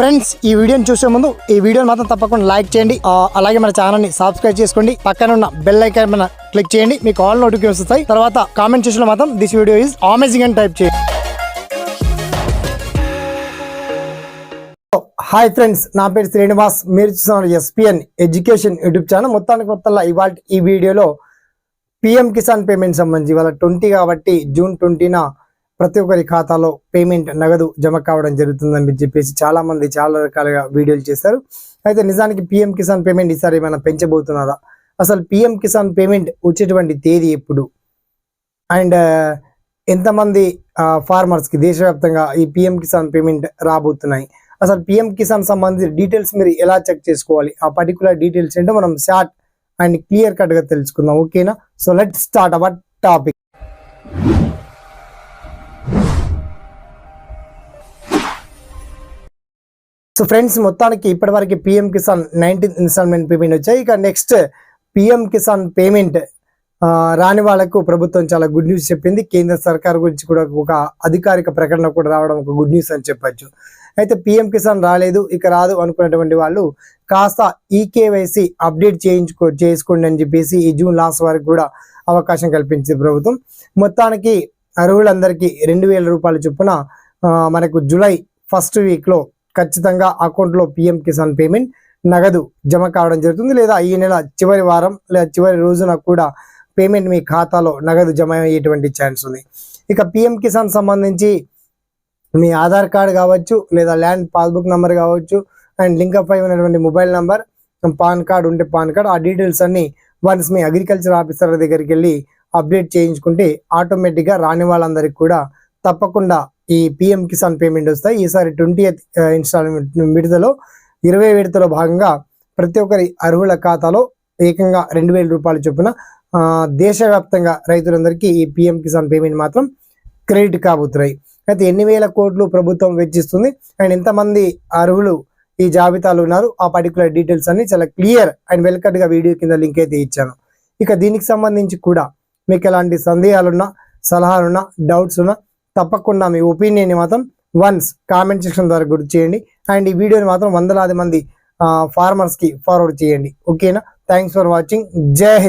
Friends ఈ వీడియోని చూసే ముందు ఈ వీడియోని మాత్రం తప్పకుండా లైక్ చేయండి. అలాగే మన ఛానల్ని సబ్స్క్రైబ్ చేసుకోండి. పక్కన ఉన్న బెల్ ఐకాన్ మన క్లిక్ చేయండి. మీకు ఆల్ నోటిఫికేషన్ వస్తాయి. తర్వాత కామెంట్ చేసిన మాత్రం దిస్ వీడియో ఈజ్ అమేజింగ్ అని టైప్ చేయండి. హాయ్ ఫ్రెండ్స్ నా పేరు శ్రీనివాస్. మీరు చూస్తున్నారు ఎస్పిఎన్ ఎడ్యుకేషన్ యూట్యూబ్ ఛానల్ మొత్తానికి మొత్తంలో ఇవాళ ఈ వీడియోలో పిఎం కిసాన్ పేమెంట్ సంబంధించి ఇవాళ ట్వంటీ కాబట్టి జూన్ ట్వంటీన ప్రతి ఒక్కరి ఖాతాలో పేమెంట్ నగదు జమ కావడం జరుగుతుందని చెప్పేసి చాలా మంది చాలా రకాలుగా వీడియోలు చేస్తారు అయితే నిజానికి పిఎం కిసాన్ పేమెంట్ ఈసారి ఏమైనా పెంచబోతున్నారా? అసలు పిఎం కిసాన్ పేమెంట్ వచ్చేటువంటి తేదీ ఎప్పుడు? అండ్ ఎంతమంది ఫార్మర్స్కి దేశవ్యాప్తంగా ఈ పిఎం కిసాన్ పేమెంట్ రాబోతున్నాయి? అసలు పిఎం కిసాన్ సంబంధించిన డీటెయిల్స్ మీరు ఎలా చెక్ చేసుకోవాలి? ఆ పర్టికులర్ డీటెయిల్స్ ఏంటో మనం షార్ట్ అండ్ క్లియర్ కట్గా తెలుసుకుందాం. ఓకేనా? So let start our topic so friends మొత్తానికి ఇప్పటివరకు PM Kisan nineteen installment payment వచ్చాయి. ఇక నెక్స్ట్ పిఎం కిసాన్ పేమెంట్ రాని వాళ్ళకు ప్రభుత్వం చాలా గుడ్ న్యూస్ చెప్పింది. కేంద్ర సర్కార్ గురించి కూడా ఒక అధికారిక ప్రకటన కూడా రావడం ఒక గుడ్ న్యూస్ అని చెప్పచ్చు. అయితే పిఎం కిసాన్ రాలేదు ఇక రాదు అనుకున్నటువంటి వాళ్ళు కాస్త ఈకేవైసీ అప్డేట్ చేయించుకో చేసుకోండి అని చెప్పేసి ఈ జూన్ లాస్ట్ వరకు కూడా అవకాశం కల్పించింది ప్రభుత్వం. మొత్తానికి అర్హులందరికీ రెండు వేల రూపాయల చొప్పున మనకు జూలై ఫస్ట్ వీక్లో ఖచ్చితంగా అకౌంట్లో పిఎం కిసాన్ పేమెంట్ నగదు జమ కావడం జరుగుతుంది లేదా ఈ నెల చివరి వారం లేదా చివరి రోజున కూడా పేమెంట్ మీ ఖాతాలో నగదు జమ అయ్యేటువంటి ఛాన్స్ ఉంది. ఇక పిఎం కిసాన్ సంబంధించి మీ ఆధార్ కార్డ్ కావచ్చు లేదా ల్యాండ్ పాస్బుక్ నెంబర్ కావచ్చు అండ్ లింకప్ అయి ఉన్నటువంటి మొబైల్ నెంబర్ పాన్ కార్డ్ ఉంటే పాన్ కార్డ్ ఆ డీటెయిల్స్ అన్ని వన్స్ మీ అగ్రికల్చర్ ఆఫీసర్ దగ్గరికి వెళ్ళి అప్డేట్ చేయించుకుంటే ఆటోమేటిక్గా రాని వాళ్ళందరికీ కూడా తప్పకుండా ఈ పిఎం కిసాన్ పేమెంట్ వస్తాయి. ఈసారి ట్వంటీ ఇన్స్టాల్మెంట్ విడతలో ఇరవై విడతలో భాగంగా ప్రతి ఒక్కరి అర్హుల ఖాతాలో ఏకంగా రెండు వేల రూపాయలు చొప్పున దేశవ్యాప్తంగా రైతులందరికీ ఈ పిఎం కిసాన్ పేమెంట్ మాత్రం క్రెడిట్ కాబోతున్నాయి. అయితే ఎన్ని వేల కోట్లు ప్రభుత్వం వెచ్చిస్తుంది? అండ్ ఎంతమంది అర్హులు ఈ జాబితాలో ఉన్నారు? ఆ పర్టికులర్ డీటెయిల్స్ అన్ని చాలా క్లియర్ అండ్ వెల్కట్గా వీడియో కింద లింక్ అయితే ఇచ్చాను. ఇక దీనికి సంబంధించి కూడా మీకు ఎలాంటి సందేహాలున్నా సలహాలున్నా డౌట్స్ ఉన్నా తప్పకుండా మీ ఒపీనియన్ మాత్రం వన్స్ కామెంట్ సెక్షన్ ద్వారా గుర్తు చేయండి. అండ్ ఈ వీడియోని మాత్రం వందలాది మంది ఫార్మర్స్కి ఫార్వర్డ్ చేయండి. ఓకేనా థ్యాంక్స్ ఫర్ వాచింగ్ జై హింద్.